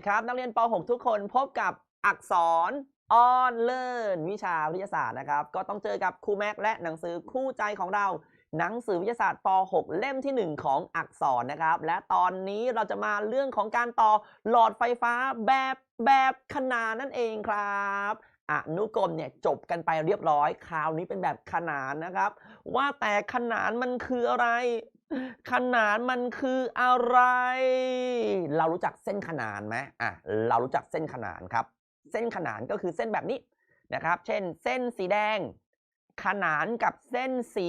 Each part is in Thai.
ดีครับ นักเรียนป .6 ทุกคนพบกับอักษรออนเลิร์นวิชาวิทยาศาสตร์นะครับ ก็ต้องเจอกับครูแม็กและหนังสือคู่ใจของเรา หนังสือวิทยาศาสตร์ป .6 เล่มทีหนึ่1 ของอักษรนะครับ และตอนนี้เราจะมาเรื่องของการต่อหลอดไฟฟ้าแบบแบบขนานนั่นเองครับอนุกรมเนี่ยจบกันไปเรียบร้อย คราวนี้เป็นแบบขนานนะครับ ว่าแต่ขนานมันคืออะไร ขนานมันคืออะไร เรารู้จักเส้นขนานไหมอะเรารู้จักเส้นขนานครับ เส้นขนานก็คือเส้นแบบนี้นะครับ เช่น เส้นสีแดง ขนานกับเส้นสี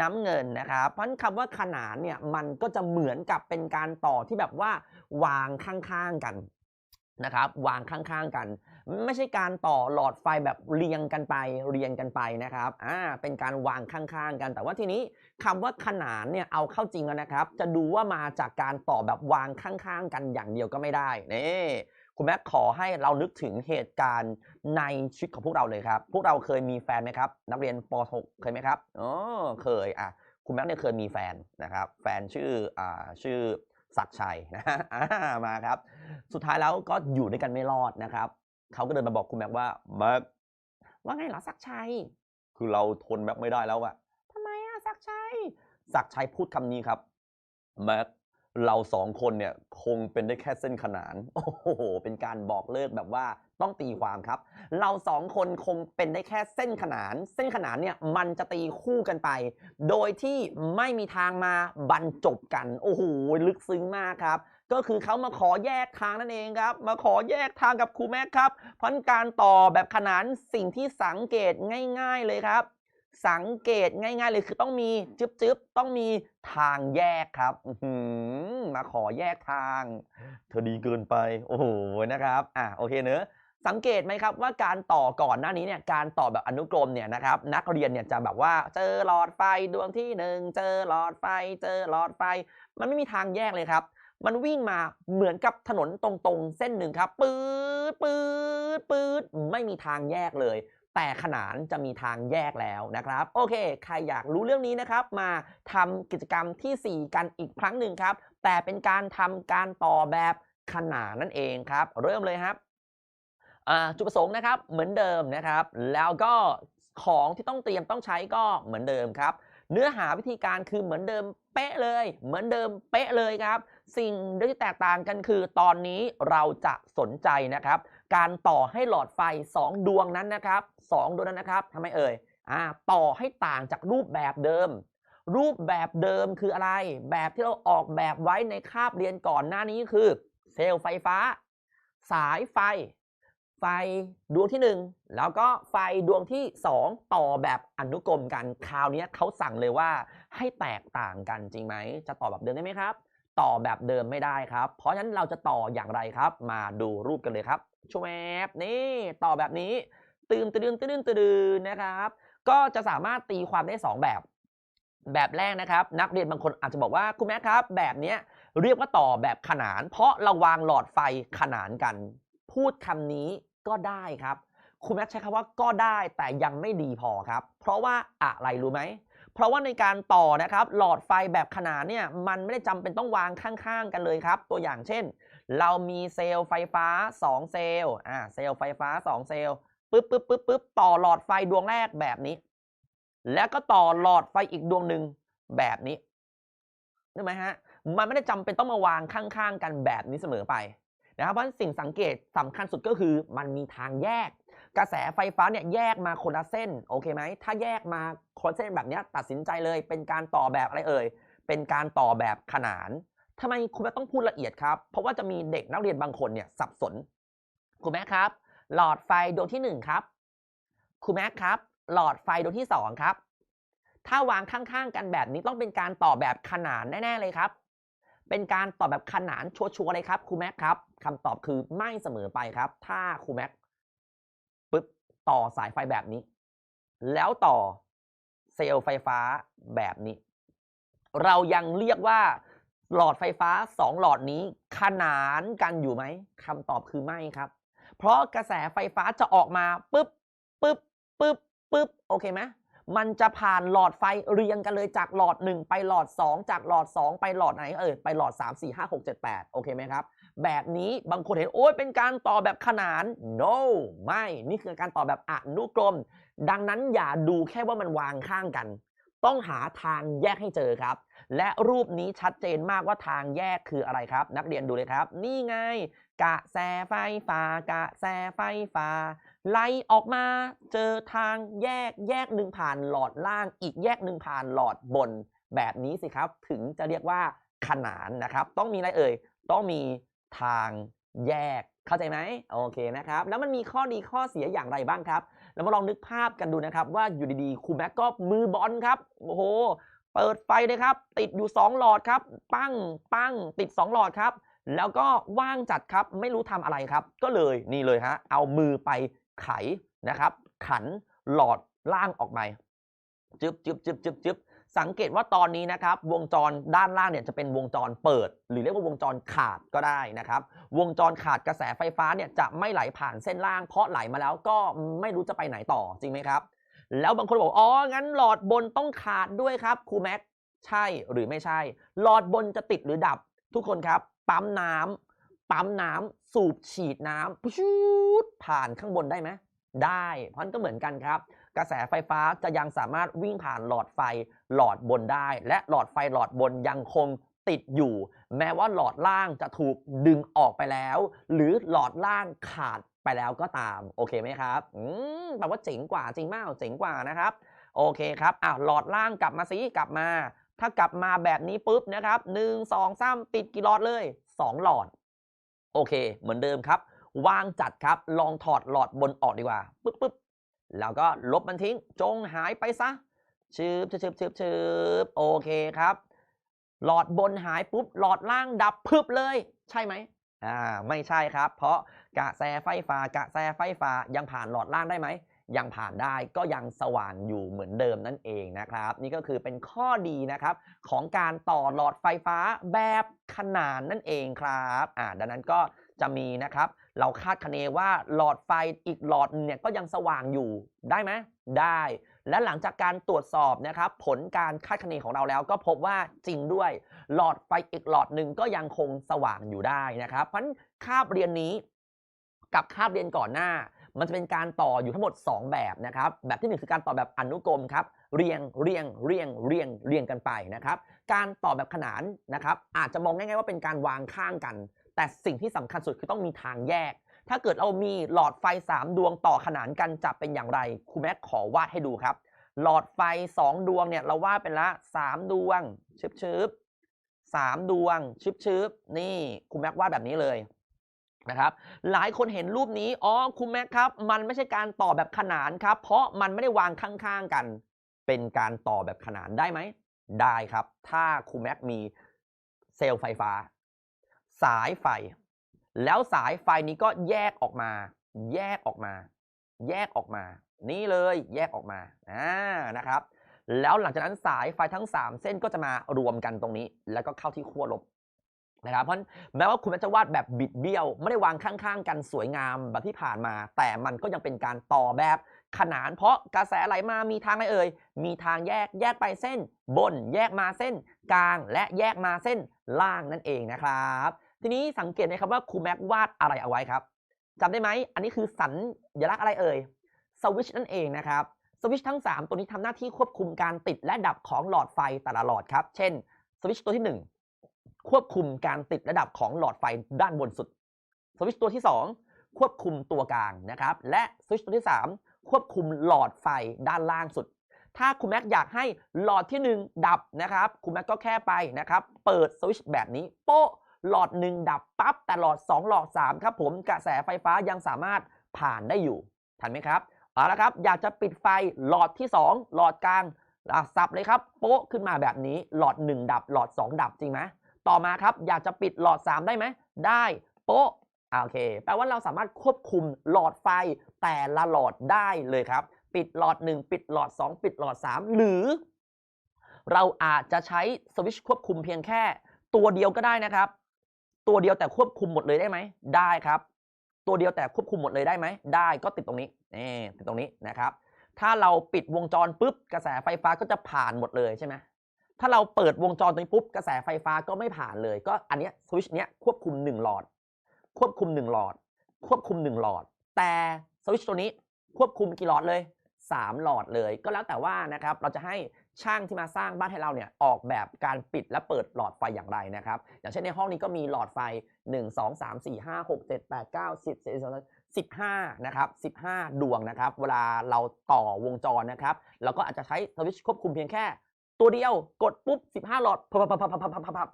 น้ำเงินนะครับ เพราะนั้นคำว่าขนานเนี่ยมันก็จะเหมือนกับเป็นการต่อที่แบบว่าวางข้างๆกัน นะครับวางข้างๆกัน ไม่ใช่การต่อหลอดไฟแบบเรียงกันไปเรียงกันไปนะครับอ่าเป็นการวางข้างๆกัน แต่ว่าทีนี้คำว่าขนานเนี่ยเอาเข้าจริงแล้วนะครับ จะดูว่ามาจากการต่อแบบวางข้างๆกันอย่างเดียวก็ไม่ได้นี่คุณแม่ขอให้เรานึกถึงเหตุการณ์ในชีวิตของพวกเราเลยครับ พวกเราเคยมีแฟนไหมครับ นักเรียนป .6 เคยไหมครับอ๋อเคยอะคุณแม่เนี่ยเคยมีแฟนนะครับ แฟนชื่ออ่าชื่อ ศักชัยนะฮะมาครับ สุดท้ายแล้วก็อยู่ด้วยกันไม่รอดนะครับ เขาก็เดินมาบอกคุณแม็กว่าแม็กว่าไงเหรอศักชัย คือเราทนแม็กไม่ได้แล้วอะทำไมอะศักชัยศักชัยพูดคำนี้ครับแม็ก เราสองคนเนี่ยคงเป็นได้แค่เส้นขนาน โอ้โห เป็นการบอกเลิกแบบว่าต้องตีความครับ เราสองคนคงเป็นได้แค่เส้นขนาน เส้นขนานเนี่ยมันจะตีคู่กันไป โดยที่ไม่มีทางมาบรรจบกัน โอ้โห ลึกซึ้งมากครับ ก็คือเขามาขอแยกทางนั่นเองครับ มาขอแยกทางกับครูแม็กครับ เพราะฉะนั้นการต่อแบบขนานสิ่งที่สังเกตง่าย ๆเลยครับ สังเกตง่าย ๆ เลยคือต้องมีจึ๊บๆต้องมีทางแยกครับมาขอแยกทาง เธอดีเกินไป โอ้โหนะครับอะโอเคเนอะสังเกตไหมครับว่าการต่อก่อนหน้านี้เนี่ยการต่อแบบอนุกรมเนี่ยนะครับนักเรียนเนี่ยจะแบบว่าเจอหลอดไฟดวงที่หนึ่งเจอหลอดไฟ เจอหลอดไฟ มันไม่มีทางแยกเลยครับ มันวิ่งมาเหมือนกับถนนตรงๆ เส้นหนึ่งครับปื๊ดปื๊ดปื๊ดไม่มีทางแยกเลย แต่ขนานจะมีทางแยกแล้วนะครับ โอเค ใครอยากรู้เรื่องนี้นะครับ มาทำกิจกรรมทีสี่ 4 กันอีกครั้งหนึ่งครับ แต่เป็นการทำการต่อแบบขนานนั่นเองครับ เริ่มเลยครับจุดประสงค์นะครับเหมือนเดิมนะครับ แล้วก็ของที่ต้องเตรียมต้องใช้ก็เหมือนเดิมครับ เนื้อหาวิธีการคือเหมือนเดิมเป๊ะเลย เหมือนเดิมเป๊ะเลยครับ สิ่งที่แตกต่างกันคือตอนนี้เราจะสนใจนะครับ การต่อให้หลอดไฟ 2 ดวงนั้นนะครับ2ดวงนั้นนะครับทำไมเอ่ยอ่าต่อให้ต่างจากรูปแบบเดิม รูปแบบเดิมคืออะไร แบบที่เราออกแบบไว้ในคาบเรียนก่อนหน้านี้คือ เซลล์ไฟฟ้า สายไฟ ไฟดวงที่ 1 แล้วก็ไฟดวงที่ 2 ต่อแบบอนุกรมกันคราวนี้เขาสั่งเลยว่าให้แตกต่างกันจริงไหม จะต่อแบบเดิมได้ไหมครับ ต่อแบบเดิมไม่ได้ครับ เพราะฉะนั้นเราจะต่ออย่างไรครับ มาดูรูปกันเลยครับ ชวบนี่ต่อแบบนี้ตื่นตื่นตื่นตื่นนะครับ ก็จะสามารถตีความได้ 2 แบบ แบบแรกนะครับ นักเรียนบางคนอาจจะบอกว่าคุณแม่ครับ แบบเนี้ยเรียกว่าต่อแบบขนาน เพราะเราวางหลอดไฟขนานกัน พูดคำนี้ก็ได้ครับ คุณแม่ใช้คำว่าก็ได้แต่ยังไม่ดีพอครับ เพราะว่าอะไรรู้ไหม เพราะว่าในการต่อนะครับหลอดไฟแบบขนานเนี่ยมันไม่ได้จำเป็นต้องวางข้างๆกันเลยครับ ตัวอย่างเช่น เรามีเซลล์ไฟฟ้า 2 เซลล์อ่าเซลล์ไฟฟ้า 2 เซลล์ปึ๊บปึ๊บปึ๊บปึ๊บต่อหลอดไฟดวงแรกแบบนี้ แล้วก็ต่อหลอดไฟอีกดวงหนึ่งแบบนี้นึกไหมฮะมันไม่ได้จำเป็นต้องมาวางข้างๆกันแบบนี้เสมอไปนะครับเพราะสิ่งสังเกตสำคัญสุดก็คือมันมีทางแยก กระแสไฟฟ้าเนี่ยแยกมาคนละเส้นโอเคไหมถ้าแยกมาคนละเส้นแบบนี้ตัดสินใจเลยเป็นการต่อแบบอะไรเอ่ยเป็นการต่อแบบขนานทำไมคุณแม่ต้องพูดละเอียดครับ เพราะว่าจะมีเด็กนักเรียนบางคนเนี่ยสับสนคุณแม่ครับ หลอดไฟดวงที่ 1 ครับคุณแม่ครับ หลอดไฟดวงที่ 2 ครับ ถ้าวางข้างๆกันแบบนี้ต้องเป็นการต่อแบบขนานแน่ๆเลยครับ เป็นการต่อแบบขนานชัวร์ๆเลยครับครูแม็กครับคำตอบคือไม่เสมอไปครับ ถ้าครูแม็กปึ๊บ ต่อสายไฟแบบนี้ แล้วต่อเซลล์ไฟฟ้าแบบนี้ เรายังเรียกว่า หลอดไฟฟ้า 2 หลอดนี้ขนานกันอยู่ไหมคำตอบคือไม่ครับ เพราะกระแสไฟฟ้าจะออกมาปึ๊บปึ๊บปึ๊บปึ๊บโอเคไหมมันจะผ่านหลอดไฟเรียงกันเลยจากหลอด 1 ไปหลอด 2 จากหลอด 2 ไปหลอดไหนเอ่ยไปหลอด 3 4 5 6 7 8 โอเคไหมครับ แบบนี้บางคนเห็นโอ้ยเป็นการต่อแบบขนาน no ไม่ นี่คือการต่อแบบอนุกรม ดังนั้นอย่าดูแค่ว่ามันวางข้างกัน ต้องหาทางแยกให้เจอครับ และรูปนี้ชัดเจนมากว่าทางแยกคืออะไรครับ นักเรียนดูเลยครับ นี่ไง กะแสไฟฟ้ากะแสไฟฟ้าไล่ออกมาเจอทางแยกแยกหนึ่งผ่านหลอดล่าง อีกแยกหนึ่งผ่านหลอดบน แบบนี้สิครับ ถึงจะเรียกว่าขนานนะครับ ต้องมีอะไรเอ่ย ต้องมี ทางแยกเข้าใจไหมโอเคนะครับ แล้วมันมีข้อดีข้อเสียอย่างไรบ้างครับแล้วมาลองนึกภาพกันดูนะครับ ว่าอยู่ดีๆครูแม็กก็มือบอลครับโอ้โหเปิดไฟเลยครับ ติดอยู่ 2 หลอดครับ ปั้งปั้งติด 2 หลอดครับ แล้วก็ว่างจัดครับไม่รู้ทำอะไรครับ ก็เลยนี่เลยฮะเอามือไปไขนะครับ ขันหลอดล่างออกมาจึบจึบจึบจึบจึบ สังเกตว่าตอนนี้นะครับ วงจรด้านล่างเนี่ยจะเป็นวงจรเปิด หรือเรียกว่าวงจรขาดก็ได้นะครับ วงจรขาดกระแสไฟฟ้าเนี่ยจะไม่ไหลผ่านเส้นล่าง เพราะไหลมาแล้วก็ไม่รู้จะไปไหนต่อจริงไหมครับ แล้วบางคนบอกอ๋องั้นหลอดบนต้องขาดด้วยครับครูแม็กใช่หรือไม่ใช่ หลอดบนจะติดหรือดับ ทุกคนครับ ปั๊มน้ำปั๊มน้ำสูบฉีดน้ำปุ๊ดผ่านข้างบนได้ไหมได้ เพราะฉะนั้นก็เหมือนกันครับ กระแสไฟฟ้าจะยังสามารถวิ่งผ่านหลอดไฟหลอดบนได้ และหลอดไฟหลอดบนยังคงติดอยู่ แม้ว่าหลอดล่างจะถูกดึงออกไปแล้ว หรือหลอดล่างขาดไปแล้วก็ตาม โอเคไหมครับ อืมแปลว่าเจ๋งกว่าจริงมากเจ๋งกว่านะครับ โอเคครับอะหลอดล่างกลับมาสิกลับมา ถ้ากลับมาแบบนี้ปุ๊บนะครับหนึ่งสองสามติดกี่หลอดเลยสองหลอด โอเค เหมือนเดิมครับ วางจัดครับ ลองถอดหลอดบนออกดีกว่า ปึ๊บปึ๊บ แล้วก็ลบมันทิ้ง จงหายไปซะชืบชืบชืบชืบชืบโอเคครับ หลอดบนหายปุ๊บ หลอดล่างดับพึบเลย ใช่ไหมอ่าไม่ใช่ครับ เพราะกระแสไฟฟ้ากระแสไฟฟ้ายังผ่านหลอดล่างได้ไหมยังผ่านได้ก็ยังสว่างอยู่เหมือนเดิมนั่นเองนะครับ นี่ก็คือเป็นข้อดีนะครับ ของการต่อหลอดไฟฟ้าแบบขนานนั่นเองครับอ่าดังนั้นก็จะมีนะครับ เราคาดคะเนว่าหลอดไฟอีกหลอดหนึ่งเนี่ยก็ยังสว่างอยู่ได้ไหมได้ และหลังจากการตรวจสอบนะครับ ผลการคาดคะเนของเราแล้วก็พบว่าจริงด้วย หลอดไฟอีกหลอดหนึ่งก็ยังคงสว่างอยู่ได้นะครับ เพราะนั้นคาบเรียนนี้กับคาบเรียนก่อนหน้า มันจะเป็นการต่ออยู่ทั้งหมด 2 แบบนะครับ แบบที่ 1 คือการต่อแบบอนุกรมครับเรียงเรียงเรียงเรียงเรียงกันไปนะครับ การต่อแบบขนานนะครับ อาจจะมองง่ายๆว่าเป็นการวางข้างกัน แต่สิ่งที่สำคัญสุดคือต้องมีทางแยก ถ้าเกิดเรามีหลอดไฟ 3 ดวงต่อขนานกันจะเป็นอย่างไรครูแม็กขอวาดให้ดูครับ หลอดไฟ 2 ดวงเนี่ยเราวาดเป็นละ 3 ดวงชึบชึบสามดวงชึบชึบนี่ครูแม็กวาดแบบนี้เลยนะครับหลายคนเห็นรูปนี้อ๋อคุณแม็กครับ มันไม่ใช่การต่อแบบขนานครับ เพราะมันไม่ได้วางข้างๆกัน เป็นการต่อแบบขนานได้ไหม ได้ครับ ถ้าครูแม็กมีเซลล์ไฟฟ้า สายไฟ แล้วสายไฟนี้ก็แยกออกมา แยกออกมา แยกออกมา นี่เลยแยกออกมาอ่านะครับ แล้วหลังจากนั้นสายไฟทั้ง 3 เส้นก็จะมารวมกันตรงนี้ แล้วก็เข้าที่ขั้วลบนะครับเพราะแม้ว่าคุณจะวาดแบบบิดเบี้ยว ไม่ได้วางข้างๆ กันสวยงามแบบที่ผ่านมา แต่มันก็ยังเป็นการต่อแบบขนาน เพราะกระแสไหลมามีทางอะไรเอ่ยมีทางแยกแยกไปเส้น บน แยกมาเส้น กลางและแยกมาเส้นล่างนั่นเองนะครับ ทีนี้สังเกตไหมครับว่าครูแม็กวาดอะไรเอาไว้ครับจำได้ไหม อันนี้คือสัญลักษณ์อะไรเอ่ยสวิชนั่นเองนะครับสวิชทั้ง 3 ตัวนี้ทำหน้าที่ควบคุมการติดและดับของหลอดไฟแต่ละหลอดครับ เช่นสวิชตัวที่ 1 ควบคุมการติดระดับของหลอดไฟด้านบนสุดสวิชตัวที่ 2 ควบคุมตัวกลางนะครับ และสวิชตัวที่ 3 ควบคุมหลอดไฟด้านล่างสุด ถ้าคุณแม็กอยากให้หลอดที่ 1 ดับนะครับคุณแม็กก็แค่ไปนะครับ เปิดสวิชแบบนี้โป๊ะ หลอด1ดับปั๊บแต่หลอด 2 หลอด 3 ครับผมกระแสไฟฟ้ายังสามารถผ่านได้อยู่ ทันไหมครับเอาละครับอยากจะปิดไฟหลอดที่ 2 หลอดกลางอะสับเลยครับ โป๊ะขึ้นมาแบบนี้หลอด 1 ดับ หลอด 2 ดับจริงไหมต่อมาครับอยากจะปิดหลอด 3 ได้ไหมได้โป๊ะโอเคแปลว่าเราสามารถควบคุมหลอดไฟแต่ละหลอดได้เลยครับ ปิดหลอด 1 ปิดหลอด 2 ปิดหลอด 3 หรือ เราอาจจะใช้สวิตช์ควบคุมเพียงแค่ตัวเดียวก็ได้นะครับ ตัวเดียวแต่ควบคุมหมดเลยได้ไหม ได้ครับ ตัวเดียวแต่ควบคุมหมดเลยได้ไหม ได้ก็ติดตรงนี้นี่ติดตรงนี้นะครับ ถ้าเราปิดวงจรปุ๊บกระแสไฟฟ้าก็จะผ่านหมดเลยใช่ไหมถ้าเราเปิดวงจรตรงนี้ปุ๊บกระแสไฟฟ้าก็ไม่ผ่านเลย ก็อันนี้สวิตช์เนี้ยควบคุม 1 หลอด ควบคุม 1 หลอด ควบคุม 1 หลอด แต่สวิตช์ตัวนี้ควบคุมกี่หลอดเลย 3 หลอดเลย ก็แล้วแต่ว่านะครับเราจะให้ ช่างที่มาสร้างบ้านให้เราเนี่ยออกแบบการปิดและเปิดหลอดไฟอย่างไรนะครับ อย่างเช่นในห้องนี้ก็มีหลอดไฟ 1 2 3 4 5 6 7 8 9 10 15นะครับ15 ดวงนะครับ เวลาเราต่อวงจรนะครับเราก็อาจจะใช้สวิตช์ควบคุมเพียงแค่ ตัวเดียวกดปุ๊บ 15 หลอดพับพับพับพับพับพับ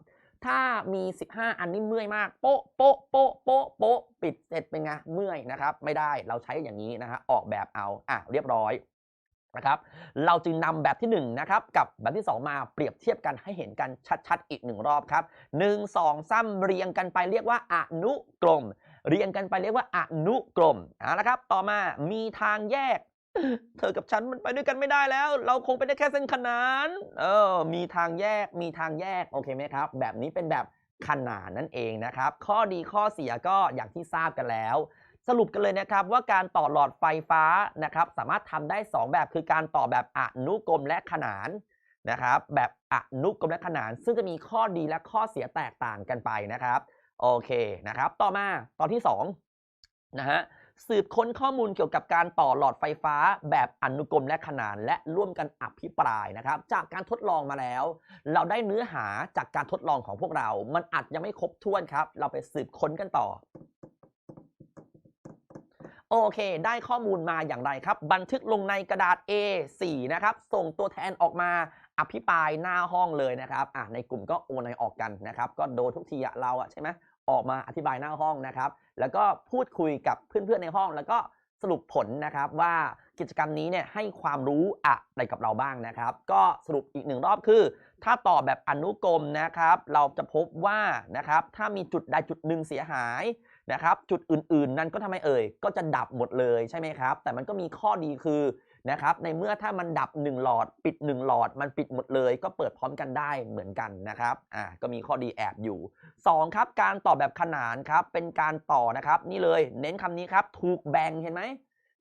ถ้ามี 15 อันนี้เมื่อยมากโป๊ะโป๊ะโป๊ะโป๊ะโป๊ะปิดเสร็จเป็นไงเมื่อยนะครับ ไม่ได้เราใช้อย่างนี้นะฮะออกแบบเอาอะเรียบร้อย นะครับเราจึงนำแบบที่1นะครับกับแบบที่ 2 มาเปรียบเทียบกันให้เห็นกันชัดๆ อีกหนึ่งรอบครับ 1 2 3 เรียงกันไปเรียกว่าอนุกรม เรียงกันไปเรียกว่าอนุกรมเอาละครับต่อมามีทางแยก เธอกับฉันมันไปด้วยกันไม่ได้แล้ว เราคงไปได้แค่เส้นขนานเออมีทางแยกมีทางแยกโอเคไหมครับ แบบนี้เป็นแบบขนานนั่นเองนะครับ ข้อดีข้อเสียก็อย่างที่ทราบกันแล้ว สรุปกันเลยนะครับว่าการต่อหลอดไฟฟ้านะครับสามารถทำได้ 2 แบบคือการต่อแบบอนุกรมและขนานนะครับแบบอนุกรมและขนาน ซึ่งจะมีข้อดีและข้อเสียแตกต่างกันไปนะครับโอเคนะครับต่อมาตอนที่2นะฮะสืบค้นข้อมูลเกี่ยวกับการต่อหลอดไฟฟ้า แบบอนุกรมและขนาน และร่วมกันอภิปรายนะครับ จากการทดลองมาแล้ว เราได้เนื้อหาจากการทดลองของพวกเรา มันอาจยังไม่ครบถ้วนครับ เราไปสืบค้นกันต่อ โอเค ได้ข้อมูลมาอย่างไรครับ บันทึกลงในกระดาษ A4 นะครับ ส่งตัวแทนออกมาอภิปรายหน้าห้องเลยนะครับอะในกลุ่มก็โอนในออกกันนะครับ ก็โดนทุกทีเราอะใช่ไหมออกมาอธิบายหน้าห้องนะครับ แล้วก็พูดคุยกับเพื่อนๆในห้อง แล้วก็สรุปผลนะครับว่า กิจกรรมนี้เนี่ยให้ความรู้อะไรกับเราบ้างนะครับ ก็สรุปอีกหนึ่งรอบคือ ถ้าต่อแบบอนุกรมนะครับ เราจะพบว่านะครับถ้ามีจุดใดจุดหนึ่งเสียหายนะครับ จุดอื่นๆ นั้นก็ทำไมเอ่ย ก็จะดับหมดเลยใช่ไหมครับ แต่มันก็มีข้อดีคือนะครับในเมื่อถ้ามันดับ 1 หลอด ปิด 1 หลอด มันปิดหมดเลย ก็เปิดพร้อมกันได้เหมือนกันนะครับอ่าก็มีข้อดีแอบอยู่ 2 ครับ การต่อแบบขนานครับเป็นการต่อนะครับ นี่เลยเน้นคำนี้ครับ ถูกแบ่งเห็นไหม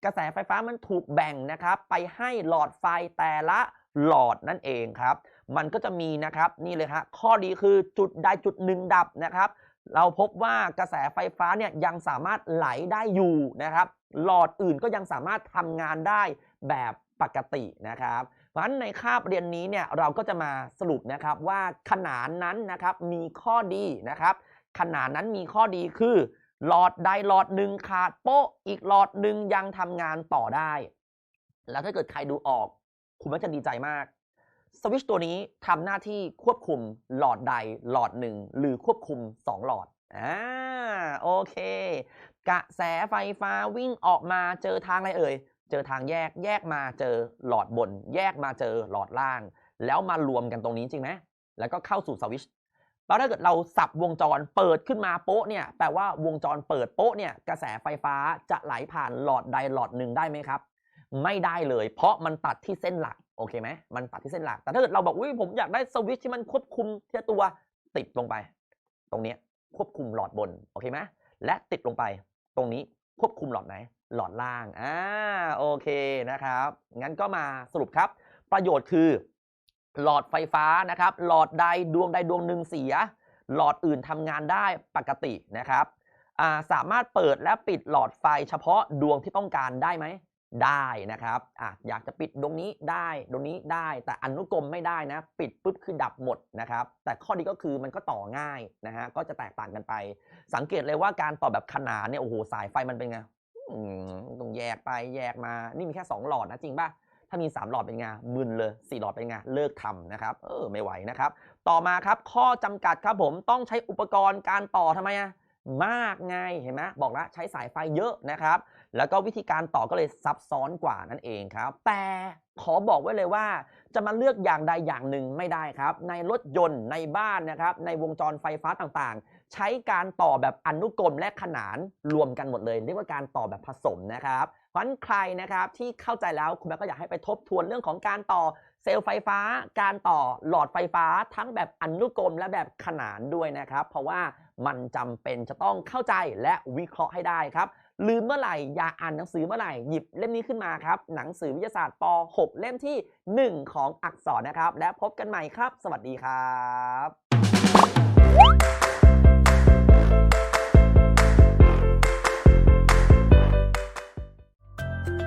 กระแสไฟฟ้ามันถูกแบ่งนะครับไปให้หลอดไฟแต่ละหลอดนั่นเองครับ มันก็จะมีนะครับนี่เลยฮะข้อดีคือจุดใดจุดหนึ่งดับนะครับ เราพบว่ากระแสไฟฟ้าเนี่ยยังสามารถไหลได้อยู่นะครับ หลอดอื่นก็ยังสามารถทำงานได้แบบปกตินะครับ เพราะฉะนั้นในคาบเรียนนี้เนี่ยเราก็จะมาสรุปนะครับว่าขนานนั้นนะครับมีข้อดีนะครับ ขนานนั้นมีข้อดีคือ หลอดใดหลอดหนึ่งขาดโป๊ะอีกหลอดหนึ่งยังทำงานต่อได้ แล้วถ้าเกิดใครดูออก คุณก็จะดีใจมากสวิชตัวนี้ทำหน้าที่ควบคุมหลอดใดหลอดหนึ่งหรือควบคุม 2 หลอดอ่าโอเค กระแสไฟฟ้าวิ่งออกมาเจอทางอะไรเอ่ย เจอทางแยกแยกมาเจอหลอดบน แยกมาเจอหลอดล่าง แล้วมารวมกันตรงนี้จริงไหมแล้วก็เข้าสู่สวิช แล้วถ้าเกิดเราสับวงจรเปิดขึ้นมาโป๊ะเนี่ยแปลว่าวงจรเปิดโป๊ะเนี่ยกระแสไฟฟ้าจะไหลผ่านหลอดใดหลอดหนึ่งได้ไหมครับ ไม่ได้เลย เพราะมันตัดที่เส้นหลักโอเคไหมมันตัดที่เส้นหลัก แต่ถ้าเกิดเราบอกอุ้ยผมอยากได้สวิตช์ที่มันควบคุมที่ตัวติดลงไป ตรงนี้ควบคุมหลอดบนโอเคไหมและติดลงไป ตรงนี้ควบคุมหลอดไหน หลอดล่างอ่าโอเคนะครับงั้นก็มาสรุปครับ ประโยชน์คือ หลอดไฟฟ้านะครับ หลอดใดดวงใดดวงหนึ่งเสีย หลอดอื่นทำงานได้ปกตินะครับาสามารถเปิดและปิดหลอดไฟเฉพาะดวงที่ต้องการได้ไหม ได้นะครับออยากจะปิดตรงนี้ได้ตรงนี้ได้ แต่อนุกรมไม่ได้นะ ปิดปุ๊บคือดับหมดนะครับ แต่ข้อดีก็คือมันก็ต่อง่ายนะฮะก็จะแตกต่างกันไป สังเกตเลยว่าการต่อแบบขนานเนี่ยโอ้โหสายไฟมันเป็นไงต้องแยกไปแยกมานี่มีแค่ 2 หลอดนะจริงป่ะ ถ้ามี 3 หลอดเป็นไงมึนเลย 4 หลอดเป็นไงเลิกทำนะครับ เออไม่ไหวนะครับ ต่อมาครับข้อจำกัดครับผมต้องใช้อุปกรณ์การต่อทำไมอะมากไงเห็นไหมบอกแล้วใช้สายไฟเยอะนะครับ แล้วก็วิธีการต่อก็เลยซับซ้อนกว่านั่นเองครับ แต่ขอบอกไว้เลยว่า จะมาเลือกอย่างใดอย่างหนึ่งไม่ได้ครับ ในรถยนต์ในบ้านนะครับ ในวงจรไฟฟ้าต่างๆ ใช้การต่อแบบอนุกรมและขนานรวมกันหมดเลย เรียกว่าการต่อแบบผสมนะครับ ราะนั้นใครนะครับที่เข้าใจแล้วคุณแม่ก็อยากให้ไปทบทวนเรื่องของการต่อเซลล์ไฟฟ้า การต่อหลอดไฟฟ้าทั้งแบบอนุกรมและแบบขนานด้วยนะครับ เพราะว่ามันจำเป็นจะต้องเข้าใจและวิเคราะห์ให้ได้ครับ ลืมเมื่อไหร่อยาอ่านหนังสือเมื่อไหร่หยิบเล่มนี้ขึ้นมาครับ หนังสือวิทยาศาสตร์ป .6 เล่มที่ 1 ของอักษรนะครับ และพบกันใหม่ครับ สวัสดีครับ